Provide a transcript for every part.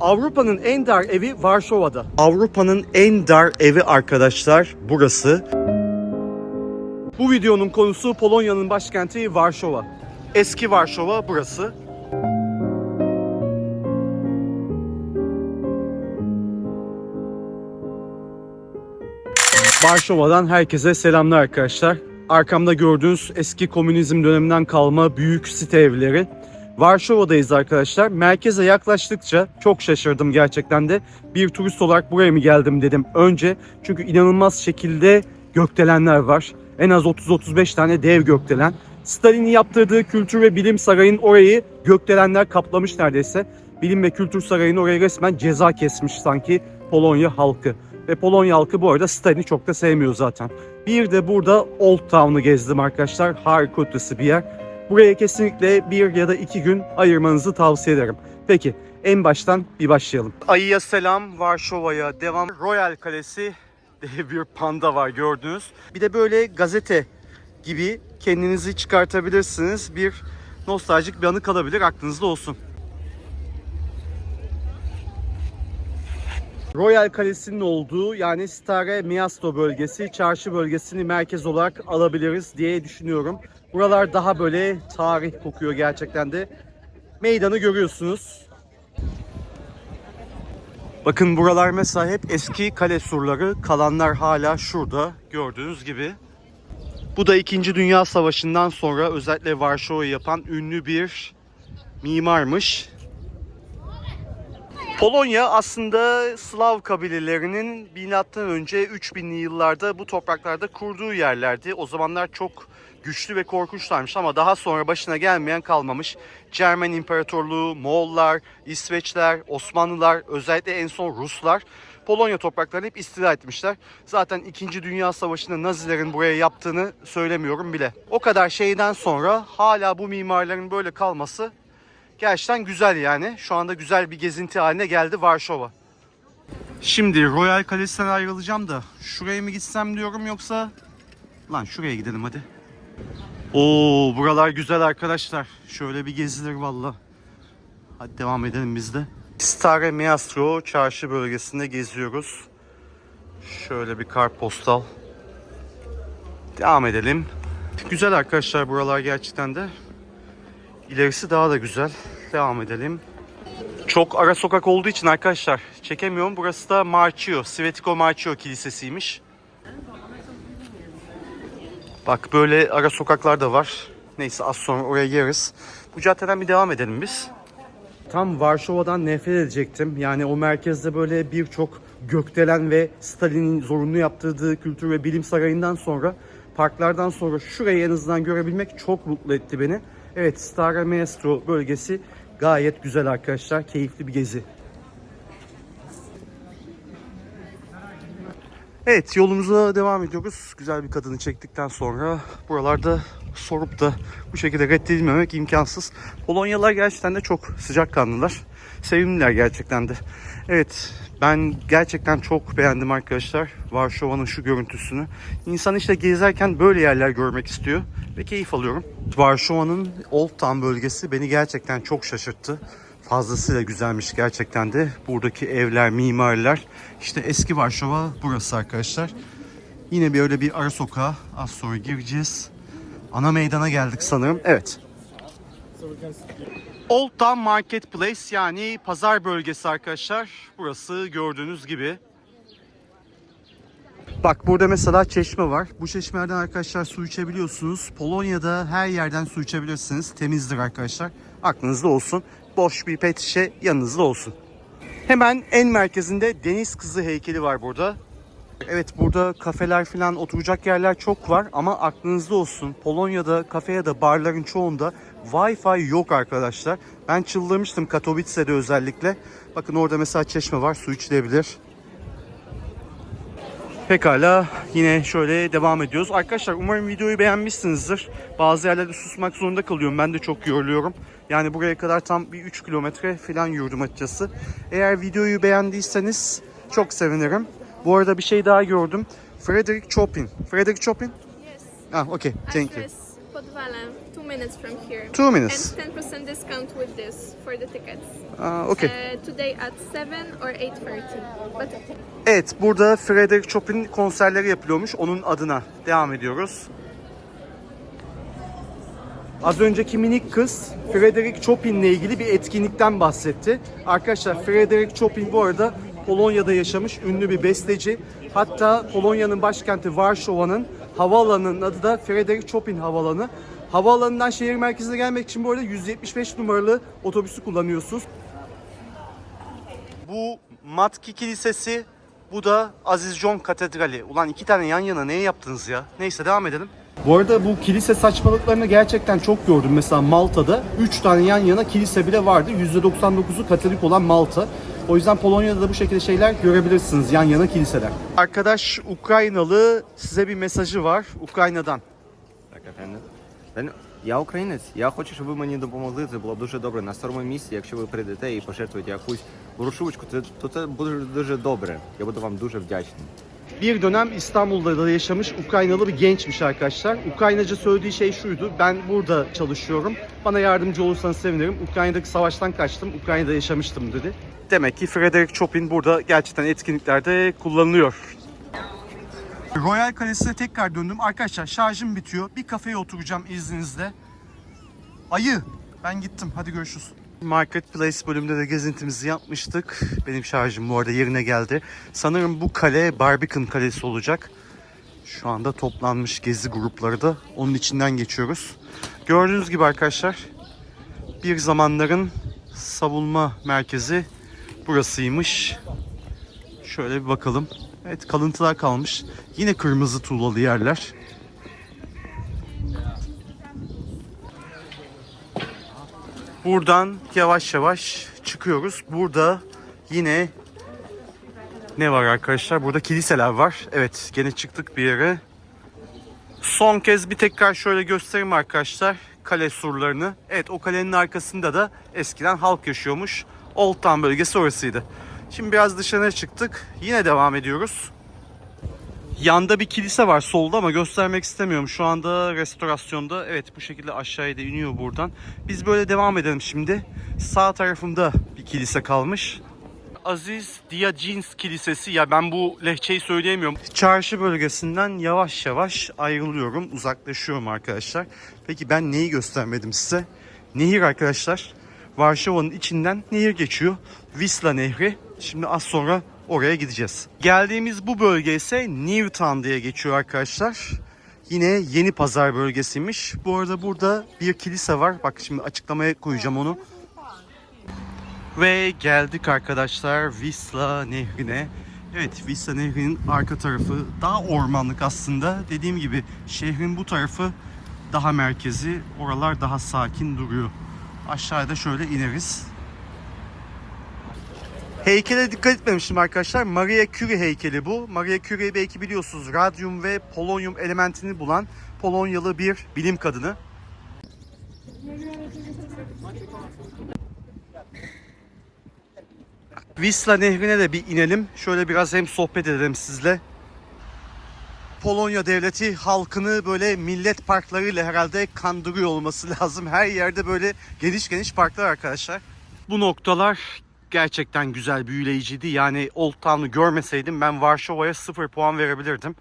Avrupa'nın en dar evi Varşova'da. Avrupa'nın en dar evi arkadaşlar burası. Bu videonun konusu Polonya'nın başkenti Varşova. Eski Varşova burası. Varşova'dan herkese selamlar arkadaşlar. Arkamda gördüğünüz eski komünizm döneminden kalma büyük site evleri. Varşova'dayız arkadaşlar. Merkeze yaklaştıkça çok şaşırdım gerçekten de. Bir turist olarak buraya mı geldim dedim önce. Çünkü inanılmaz şekilde gökdelenler var. En az 30-35 tane dev gökdelen. Stalin'in yaptırdığı Kültür ve Bilim Sarayı'nın orayı gökdelenler kaplamış neredeyse. Bilim ve Kültür Sarayı'nın orayı resmen ceza kesmiş sanki Polonya halkı. Ve Polonya halkı bu arada Stalin'i çok da sevmiyor zaten. Bir de burada Old Town'u gezdim arkadaşlar. Harika bir yer. Buraya kesinlikle bir ya da iki gün ayırmanızı tavsiye ederim. Peki en baştan bir başlayalım. Ayıya selam, Varşova'ya devam. Royal Kalesi diye bir panda var gördünüz. Bir de böyle gazete gibi kendinizi çıkartabilirsiniz. Bir nostaljik bir anı kalabilir aklınızda olsun. Royal Kalesi'nin olduğu yani Stare Miasto bölgesi, çarşı bölgesini merkez olarak alabiliriz diye düşünüyorum. Buralar daha böyle tarih kokuyor gerçekten de. Meydanı görüyorsunuz. Bakın buralar mesela hep eski kale surları. Kalanlar hala şurada gördüğünüz gibi. Bu da 2. Dünya Savaşı'ndan sonra özellikle Varşova'yı yapan ünlü bir mimarmış. Polonya aslında Slav kabilelerinin milattan önce 3000'li yıllarda bu topraklarda kurduğu yerlerdi. O zamanlar çok güçlü ve korkunçlarmış ama daha sonra başına gelmeyen kalmamış. Cermen İmparatorluğu, Moğollar, İsveçler, Osmanlılar, özellikle en son Ruslar Polonya topraklarını hep istila etmişler. Zaten 2. Dünya Savaşı'nda Nazilerin buraya yaptığını söylemiyorum bile. O kadar şeyden sonra hala bu mimarların böyle kalması Gerçekten güzel yani. Şu anda güzel bir gezinti haline geldi Varşova. Şimdi Royal Kalesi'nden ayrılacağım da şuraya mı gitsem diyorum yoksa lan şuraya gidelim hadi. Oo buralar güzel arkadaşlar. Şöyle bir gezilir valla. Hadi devam edelim biz de. Stare Miastro çarşı bölgesinde geziyoruz. Şöyle bir kartpostal. Devam edelim. Güzel arkadaşlar buralar gerçekten de. İlerisi daha da güzel. Devam edelim. Çok ara sokak olduğu için arkadaşlar çekemiyorum. Burası da Marcio, Svetiko Marcio Kilisesi'ymiş. Bak böyle ara sokaklar da var. Neyse az sonra oraya geliriz. Bu caddeden bir devam edelim biz. Tam Varşova'dan nefret edecektim. Yani o merkezde böyle birçok gökdelen ve Stalin'in zorunlu yaptırdığı Kültür ve Bilim Sarayı'ndan sonra parklardan sonra şurayı en azından görebilmek çok mutlu etti beni. Evet Stare Maestro bölgesi gayet güzel arkadaşlar. Keyifli bir gezi. Evet yolumuza devam ediyoruz. Güzel bir kadını çektikten sonra buralarda sorup da bu şekilde reddedilmemek imkansız. Polonyalılar gerçekten de çok sıcakkanlılar. Sevimliler gerçekten de. Evet ben gerçekten çok beğendim arkadaşlar Varşova'nın şu görüntüsünü. İnsan işte gezerken böyle yerler görmek istiyor ve keyif alıyorum. Varşova'nın Old Town bölgesi beni gerçekten çok şaşırttı. Fazlasıyla güzelmiş gerçekten de. Buradaki evler, mimariler. İşte eski Varşova burası arkadaşlar. Yine bir öyle bir ara sokağa az sonra gireceğiz. Ana meydana geldik sanırım. Evet. Old Town Marketplace yani pazar bölgesi arkadaşlar. Burası gördüğünüz gibi. Bak burada mesela çeşme var. Bu çeşmelerden arkadaşlar su içebiliyorsunuz. Polonya'da her yerden su içebilirsiniz. Temizdir arkadaşlar. Aklınızda olsun. Boş bir pet şişe yanınızda olsun. Hemen en merkezinde deniz kızı heykeli var burada. Evet burada kafeler falan oturacak yerler çok var ama aklınızda olsun Polonya'da kafe ya da barların çoğunda Wi-Fi yok arkadaşlar. Ben çıldırmıştım Katowice'de özellikle. Bakın orada mesela çeşme var su içilebilir. Pekala yine şöyle devam ediyoruz. Arkadaşlar umarım videoyu beğenmişsinizdir. Bazı yerlerde susmak zorunda kalıyorum. Ben de çok yoruluyorum. Yani buraya kadar tam bir 3 kilometre falan yürüdüm açıkçası. Eğer videoyu beğendiyseniz çok sevinirim. Bu arada bir şey daha gördüm. Frederick Chopin. Frederick Chopin? Yes. Ah, okay. Thank you. Adres pod Walem. Tu minutes from here. Two minutes. And 10% discount with this for the tickets. Aa, okay. Uh, today at 7 or 8.30. But Evet, burada Frederick Chopin konserleri yapılıyormuş. Onun adına devam ediyoruz. Az önceki minik kız Frederick Chopin'le ilgili bir etkinlikten bahsetti. Arkadaşlar Frederick Chopin bu arada Polonya'da yaşamış ünlü bir besteci. Hatta Polonya'nın başkenti Varşova'nın havaalanının adı da Frederick Chopin Havaalanı. Havaalanından şehir merkezine gelmek için bu arada 175 numaralı otobüsü kullanıyorsunuz. Bu Matki Kilisesi, bu da Aziz John Katedrali. Ulan iki tane yan yana neye yaptınız ya? Neyse devam edelim. Bu arada bu kilise saçmalıklarını gerçekten çok gördüm. Mesela Malta'da 3 tane yan yana kilise bile vardı. %99'u Katolik olan Malta. O yüzden Polonya'da da bu şekilde şeyler görebilirsiniz yan yana kiliseler. Arkadaş Ukraynalı size bir mesajı var Ukrayna'dan. Bak efendim. Та ну, Я українець. Я хочу, щоб ви мені допомогли. Це було б дуже добре. На старому місці, якщо ви прийдете і пожертвуєте якусь грошовочку, це, то це буде дуже добре. Я буду вам дуже вдячний. Bir dönem İstanbul'da da yaşamış Ukraynalı bir gençmiş arkadaşlar. Ukraynaca söylediği şey şuydu. Ben burada çalışıyorum. Bana yardımcı olursanız sevinirim. Ukrayna'daki savaştan kaçtım. Ukrayna'da yaşamıştım dedi. Demek ki Frederick Chopin burada gerçekten etkinliklerde kullanılıyor. Royal Kalesi'ne tekrar döndüm. Arkadaşlar şarjım bitiyor. Bir kafeye oturacağım izninizle. Ayı. Ben gittim. Hadi görüşürüz. Marketplace bölümünde de gezintimizi yapmıştık. Benim şarjım bu arada yerine geldi. Sanırım bu kale Barbican Kalesi olacak. Şu anda toplanmış gezi grupları da onun içinden geçiyoruz. Gördüğünüz gibi arkadaşlar bir zamanların savunma merkezi burasıymış. Şöyle bir bakalım. Evet kalıntılar kalmış. Yine kırmızı tuğlalı yerler. Buradan yavaş yavaş çıkıyoruz. Burada yine ne var arkadaşlar? Burada kiliseler var. Evet gene çıktık bir yere. Son kez bir tekrar şöyle göstereyim arkadaşlar. Kale surlarını. Evet o kalenin arkasında da eskiden halk yaşıyormuş. Old Town bölgesi orasıydı. Şimdi biraz dışarı çıktık. Yine devam ediyoruz. Yanda bir kilise var solda ama göstermek istemiyorum. Şu anda restorasyonda. Evet bu şekilde aşağıya da iniyor buradan. Biz böyle devam edelim şimdi. Sağ tarafımda bir kilise kalmış. Aziz Diyacins Kilisesi. Ya ben bu lehçeyi söyleyemiyorum. Çarşı bölgesinden yavaş yavaş ayrılıyorum. Uzaklaşıyorum arkadaşlar. Peki ben neyi göstermedim size? Nehir arkadaşlar. Varşova'nın içinden nehir geçiyor. Wisla Nehri. Şimdi az sonra oraya gideceğiz. Geldiğimiz bu bölge ise Newtown diye geçiyor arkadaşlar. Yine Yeni Pazar bölgesiymiş. Bu arada burada bir kilise var. Bak şimdi açıklamaya koyacağım onu. Ve geldik arkadaşlar Wisla Nehri'ne. Evet Wisla Nehri'nin arka tarafı daha ormanlık aslında. Dediğim gibi şehrin bu tarafı daha merkezi. Oralar daha sakin duruyor. Aşağıda şöyle ineriz. Heykele dikkat etmemiştim arkadaşlar. Maria Curie heykeli bu. Maria Curie belki biliyorsunuz radyum ve polonyum elementini bulan Polonyalı bir bilim kadını. Wisla Nehri'ne de bir inelim. Şöyle biraz hem sohbet edelim sizle. Polonya devleti halkını böyle millet parklarıyla herhalde kandırıyor olması lazım. Her yerde böyle geniş geniş parklar arkadaşlar. Bu noktalar gerçekten güzel, büyüleyiciydi. Yani Old Town'u görmeseydim ben Varşova'ya 0 puan verebilirdim.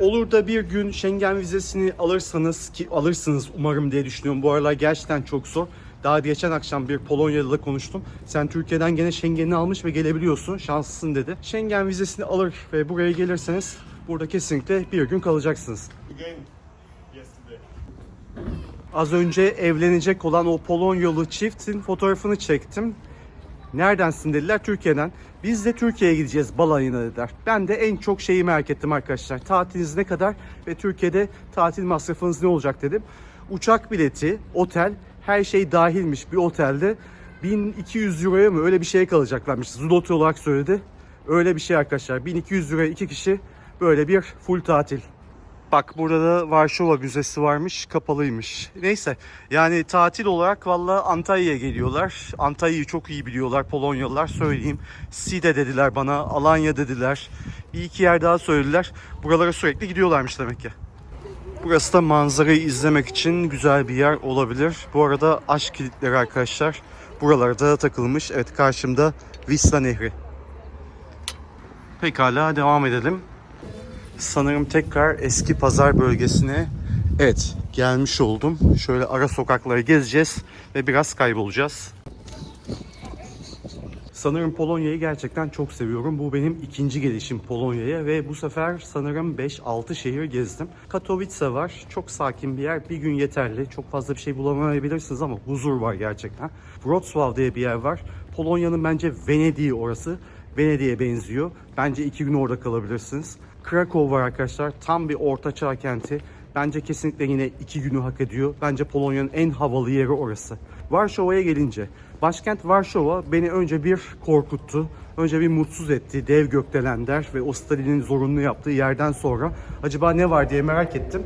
Olur da bir gün Schengen vizesini alırsanız ki alırsınız umarım diye düşünüyorum. Bu aralar gerçekten çok zor. Daha geçen akşam bir Polonyalı'yla konuştum. Sen Türkiye'den gene Schengen'i almış ve gelebiliyorsun. Şanslısın dedi. Schengen vizesini alır ve buraya gelirseniz burada kesinlikle bir gün kalacaksınız. Az önce evlenecek olan o Polonyalı çiftin fotoğrafını çektim. Neredensin dediler Türkiye'den. Biz de Türkiye'ye gideceğiz balayına dediler. Ben de en çok şeyi merak ettim arkadaşlar. Tatiliniz ne kadar ve Türkiye'de tatil masrafınız ne olacak dedim. Uçak bileti, otel, her şey dahilmiş bir otelde. 1200 euroya mı öyle bir şeye kalacaklarmış. Zloty olarak söyledi. Öyle bir şey arkadaşlar. 1200 euroya iki kişi böyle bir full tatil. Bak burada da Varşova Müzesi varmış, kapalıymış. Neyse yani tatil olarak valla Antalya'ya geliyorlar. Antalya'yı çok iyi biliyorlar Polonyalılar söyleyeyim. Side dediler bana, Alanya dediler. Bir iki yer daha söylediler. Buralara sürekli gidiyorlarmış demek ki. Burası da manzarayı izlemek için güzel bir yer olabilir. Bu arada aşk kilitleri arkadaşlar buralarda takılmış. Evet karşımda Visla Nehri. Pekala devam edelim. Sanırım tekrar eski pazar bölgesine evet gelmiş oldum. Şöyle ara sokakları gezeceğiz ve biraz kaybolacağız. Sanırım Polonya'yı gerçekten çok seviyorum. Bu benim ikinci gelişim Polonya'ya ve bu sefer sanırım 5-6 şehir gezdim. Katowice var. Çok sakin bir yer. Bir gün yeterli. Çok fazla bir şey bulamayabilirsiniz ama huzur var gerçekten. Wrocław diye bir yer var. Polonya'nın bence Venedik'i orası. Venedik'e benziyor. Bence iki gün orada kalabilirsiniz. Krakow var arkadaşlar. Tam bir ortaçağ kenti. Bence kesinlikle yine iki günü hak ediyor. Bence Polonya'nın en havalı yeri orası. Varşova'ya gelince. Başkent Varşova beni önce bir korkuttu. Önce bir mutsuz etti. Dev gökdelenler ve o Stalin'in zorunlu yaptığı yerden sonra acaba ne var diye merak ettim.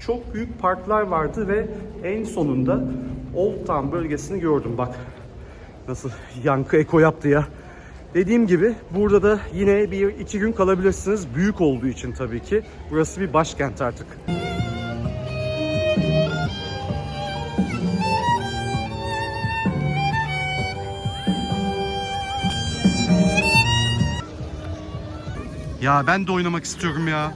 Çok büyük parklar vardı ve en sonunda Old Town bölgesini gördüm. Bak nasıl yankı eko yaptı ya. Dediğim gibi burada da yine bir iki gün kalabilirsiniz. Büyük olduğu için tabii ki. Burası bir başkent artık. Ya ben de oynamak istiyorum ya.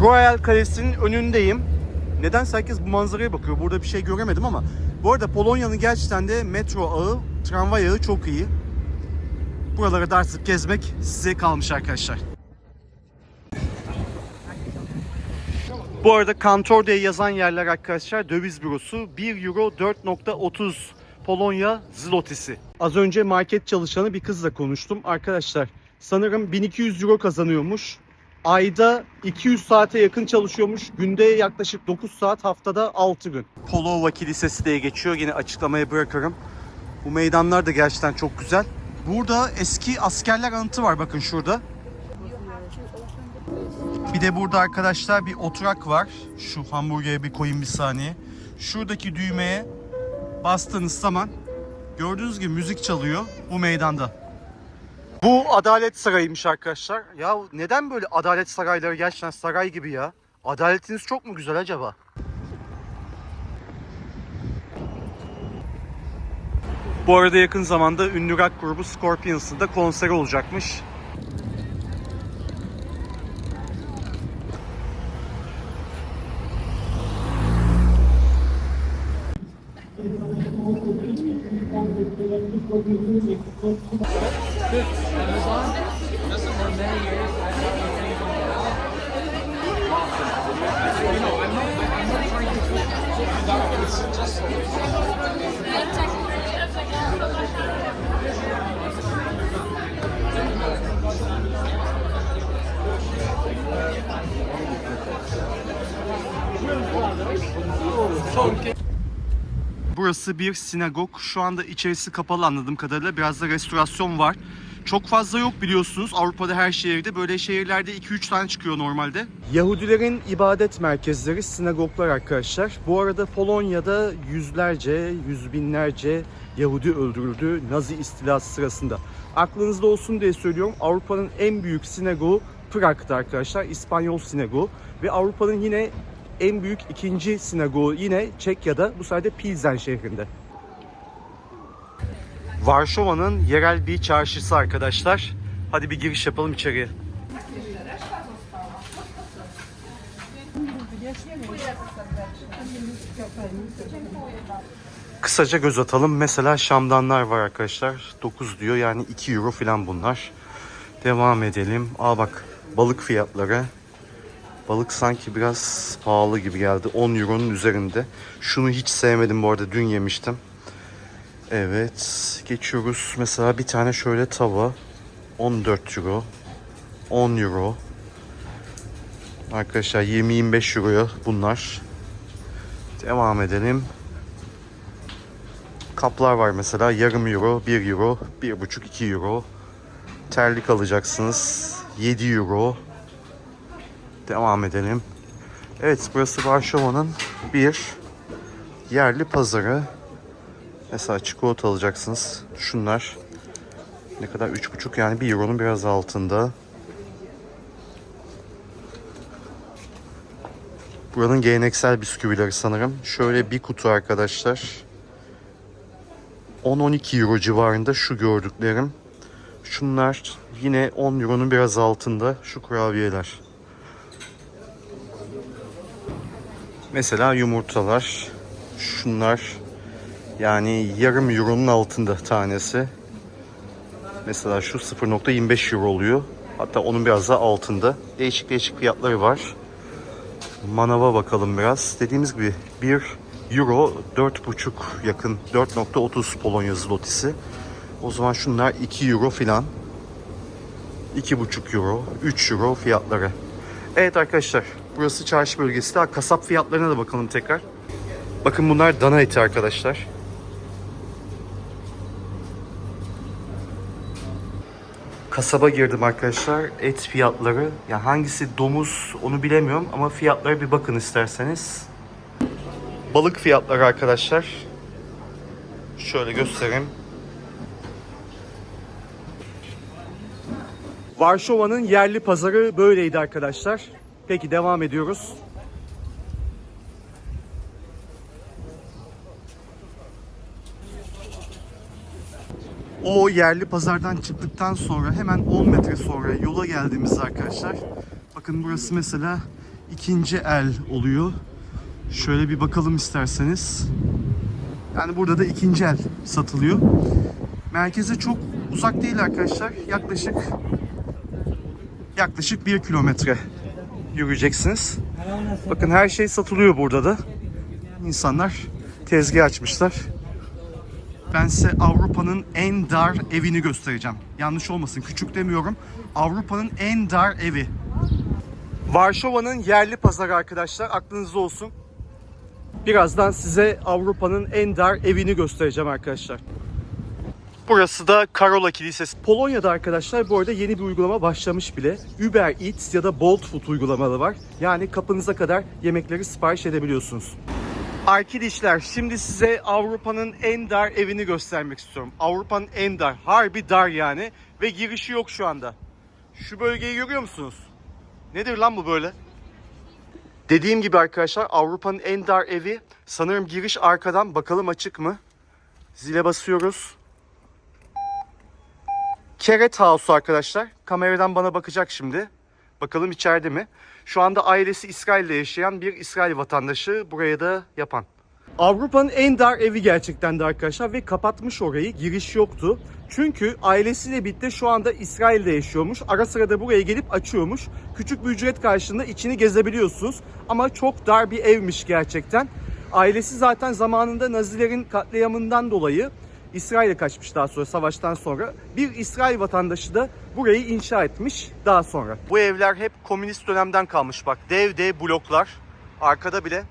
Royal Kalesi'nin önündeyim. Neden herkes bu manzaraya bakıyor? Burada bir şey göremedim ama bu arada Polonya'nın gerçekten de metro ağı, tramvay ağı çok iyi. Buraları da artık gezmek size kalmış arkadaşlar. Bu arada kantor diye yazan yerler arkadaşlar döviz bürosu 1 euro 4.30 Polonya zlotisi. Az önce market çalışanı bir kızla konuştum. Arkadaşlar sanırım 1200 euro kazanıyormuş. Ayda 200 saate yakın çalışıyormuş. Günde yaklaşık 9 saat haftada 6 gün. Polova Kilisesi diye geçiyor. Yine açıklamaya bırakırım. Bu meydanlar da gerçekten çok güzel. Burada eski askerler anıtı var bakın şurada. Bir de burada arkadaşlar bir oturak var. Şu hamburgere bir koyayım bir saniye. Şuradaki düğmeye bastığınız zaman gördüğünüz gibi müzik çalıyor bu meydanda. Bu Adalet Sarayı'ymış arkadaşlar. Ya neden böyle Adalet Sarayları gerçekten saray gibi ya? Adaletiniz çok mu güzel acaba? Bu arada yakın zamanda ünlü rock grubu Scorpions'ın da konseri olacakmış. Sorry. Burası bir sinagog. Şu anda içerisi kapalı anladığım kadarıyla. Biraz da restorasyon var. Çok fazla yok biliyorsunuz. Avrupa'da her şehirde böyle şehirlerde 2-3 tane çıkıyor normalde. Yahudilerin ibadet merkezleri sinagoglar arkadaşlar. Bu arada Polonya'da yüzlerce, yüz binlerce Yahudi öldürüldü Nazi istilası sırasında. Aklınızda olsun diye söylüyorum. Avrupa'nın en büyük sinagogu Prag'da arkadaşlar. İspanyol sinagogu. Ve Avrupa'nın yine en büyük ikinci sinagogu yine Çekya'da bu sayede Pilsen şehrinde. Varşova'nın yerel bir çarşısı arkadaşlar. Hadi bir giriş yapalım içeriye. Kısaca göz atalım. Mesela şamdanlar var arkadaşlar. 9 diyor yani 2 euro falan bunlar. Devam edelim. Aa bak balık fiyatları. Balık sanki biraz pahalı gibi geldi. 10 euronun üzerinde. Şunu hiç sevmedim bu arada. Dün yemiştim. Evet. Geçiyoruz. Mesela bir tane şöyle tava. 14 euro. 10 euro. Arkadaşlar 20-25 euroya bunlar. Devam edelim. Kaplar var mesela. Yarım euro, 1 euro, 1,5-2 euro. Terlik alacaksınız. 7 euro. Devam edelim. Evet burası Varşova'nın bir yerli pazarı. Mesela çikolata alacaksınız. Şunlar Ne kadar? 3,5 yani 1 euronun biraz altında. Buranın geleneksel bisküvileri sanırım. Şöyle bir kutu arkadaşlar. 10-12 euro civarında şu gördüklerim. Şunlar yine 10 euronun biraz altında şu kurabiyeler. Mesela yumurtalar. Şunlar yani yarım euronun altında tanesi. Mesela şu 0.25 euro oluyor. Hatta onun biraz daha altında. Değişik değişik fiyatları var. Manava bakalım biraz. Dediğimiz gibi 1 euro 4.5 yakın 4.30 Polonya zlotisi. O zaman şunlar 2 euro filan. 2,5 euro, 3 euro fiyatları. Evet arkadaşlar burası çarşı bölgesi. Daha kasap fiyatlarına da bakalım tekrar. Bakın bunlar dana eti arkadaşlar. Kasaba girdim arkadaşlar. Et fiyatları. Ya hangisi domuz onu bilemiyorum ama fiyatlara bir bakın isterseniz. Balık fiyatları arkadaşlar. Şöyle göstereyim. Varşova'nın yerli pazarı böyleydi arkadaşlar. Peki devam ediyoruz. O yerli pazardan çıktıktan sonra hemen 10 metre sonra yola geldiğimizde arkadaşlar. Bakın burası mesela ikinci el oluyor. Şöyle bir bakalım isterseniz. Yani burada da ikinci el satılıyor. Merkeze çok uzak değil arkadaşlar. Yaklaşık yaklaşık bir kilometre yürüyeceksiniz. Bakın her şey satılıyor burada da. İnsanlar tezgah açmışlar. Ben size Avrupa'nın en dar evini göstereceğim. Yanlış olmasın küçük demiyorum. Avrupa'nın en dar evi. Varşova'nın yerli pazarı arkadaşlar aklınızda olsun. Birazdan size Avrupa'nın en dar evini göstereceğim arkadaşlar. Burası da Karola Kilisesi. Polonya'da arkadaşlar bu arada yeni bir uygulama başlamış bile. Uber Eats ya da Bolt Food uygulamaları var. Yani kapınıza kadar yemekleri sipariş edebiliyorsunuz. Arkadaşlar şimdi size Avrupa'nın en dar evini göstermek istiyorum. Avrupa'nın en dar, harbi dar yani ve girişi yok şu anda. Şu bölgeyi görüyor musunuz? Nedir lan bu böyle? Dediğim gibi arkadaşlar Avrupa'nın en dar evi. Sanırım giriş arkadan bakalım açık mı? Zile basıyoruz. Keret House arkadaşlar. Kameradan bana bakacak şimdi. Bakalım içeride mi? Şu anda ailesi İsrail'de yaşayan bir İsrail vatandaşı buraya da yapan. Avrupa'nın en dar evi gerçekten de arkadaşlar ve kapatmış orayı. Giriş yoktu. Çünkü ailesiyle birlikte şu anda İsrail'de yaşıyormuş. Ara sıra da buraya gelip açıyormuş. Küçük bir ücret karşılığında içini gezebiliyorsunuz. Ama çok dar bir evmiş gerçekten. Ailesi zaten zamanında Nazilerin katliamından dolayı İsrail'e kaçmış daha sonra savaştan sonra. Bir İsrail vatandaşı da burayı inşa etmiş daha sonra. Bu evler hep komünist dönemden kalmış bak. Dev dev bloklar. Arkada bile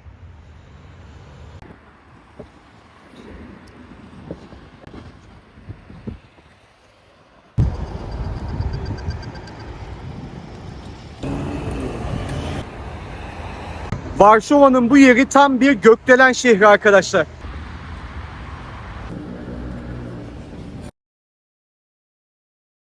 Varşova'nın bu yeri tam bir gökdelen şehri arkadaşlar.